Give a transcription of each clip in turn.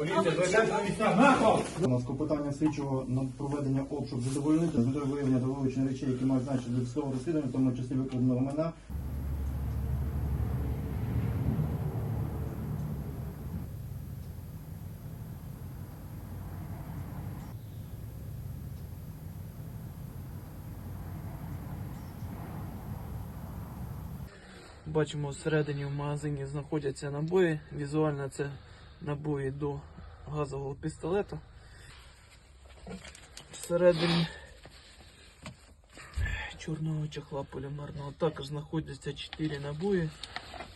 У нас клопотання слідчого на проведення обшук задовольнити з метою виявлення та вилучення речей, які мають значення для досудового розслідування, в тому числі викладеного мене. Бачимо, всередині в магазині знаходяться набої. Візуально це набої до газового пістолета. Всередині чорного чехла полімерного також знаходяться 4 набої.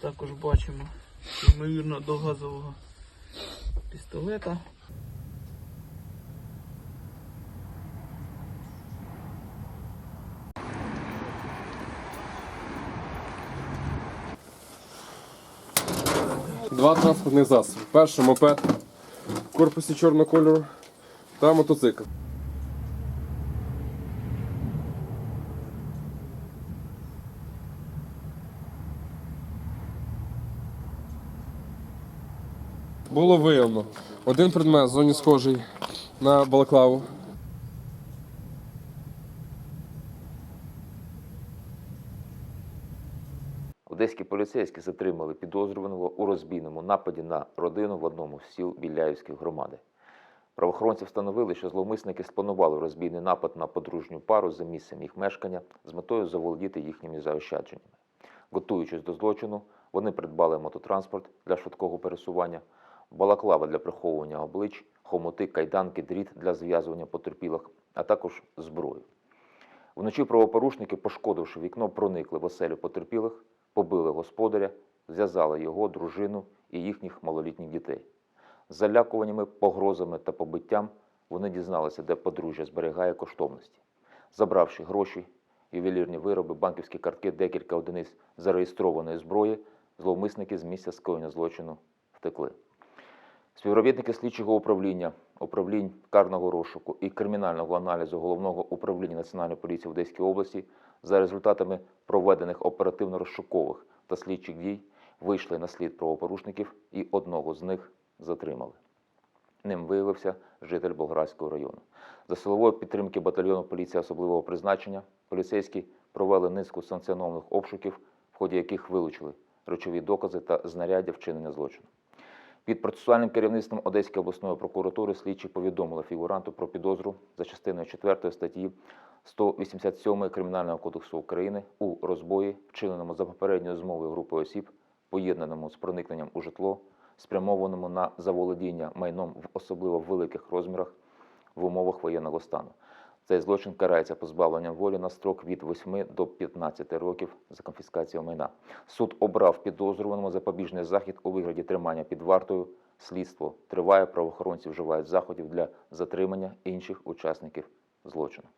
Також бачимо, ймовірно, до газового пістолета. Два транспортних засоби. Перший мопед корпусі чорного кольору та мотоцикл. Було виявлено один предмет в зоні схожий на балаклаву. Одеські поліцейські затримали підозрюваного у розбійному нападі на родину в одному з сіл Біляївської громади. Правоохоронці встановили, що зловмисники спланували розбійний напад на подружню пару за місцем їх мешкання з метою заволодіти їхніми заощадженнями. Готуючись до злочину, вони придбали мототранспорт для швидкого пересування, балаклава для приховування облич, хомути, кайданки, дріт для зв'язування потерпілих, а також зброю. Вночі правопорушники, пошкодивши вікно, проникли в оселю потерпілих, побили господаря, зв'язали його, дружину і їхніх малолітніх дітей. Залякуваннями, погрозами та побиттям вони дізналися, де подружжя зберігає коштовності. Забравши гроші, ювелірні вироби, банківські картки, декілька одиниць зареєстрованої зброї, зловмисники з місця скоєння злочину втекли. Співробітники слідчого управління, управлінь карного розшуку і кримінального аналізу головного управління Національної поліції в Одеській області за результатами проведених оперативно-розшукових та слідчих дій вийшли на слід правопорушників і одного з них затримали. Ним виявився житель Болградського району. За силової підтримки батальйону поліції особливого призначення поліцейські провели низку санкціонованих обшуків, в ході яких вилучили речові докази та знаряддя вчинення злочину. Під процесуальним керівництвом Одеської обласної прокуратури слідчі повідомили фігуранту про підозру за частиною 4 статті 187 Кримінального кодексу України у розбої, вчиненому за попередньою змовою групи осіб, поєднаному з проникненням у житло, спрямованому на заволодіння майном в особливо великих розмірах в умовах воєнного стану. Цей злочин карається позбавленням волі на строк від 8 до 15 років за конфіскацію майна. Суд обрав підозрюваному запобіжний захід у вигляді тримання під вартою. Слідство триває, правоохоронці вживають заходів для затримання інших учасників злочину.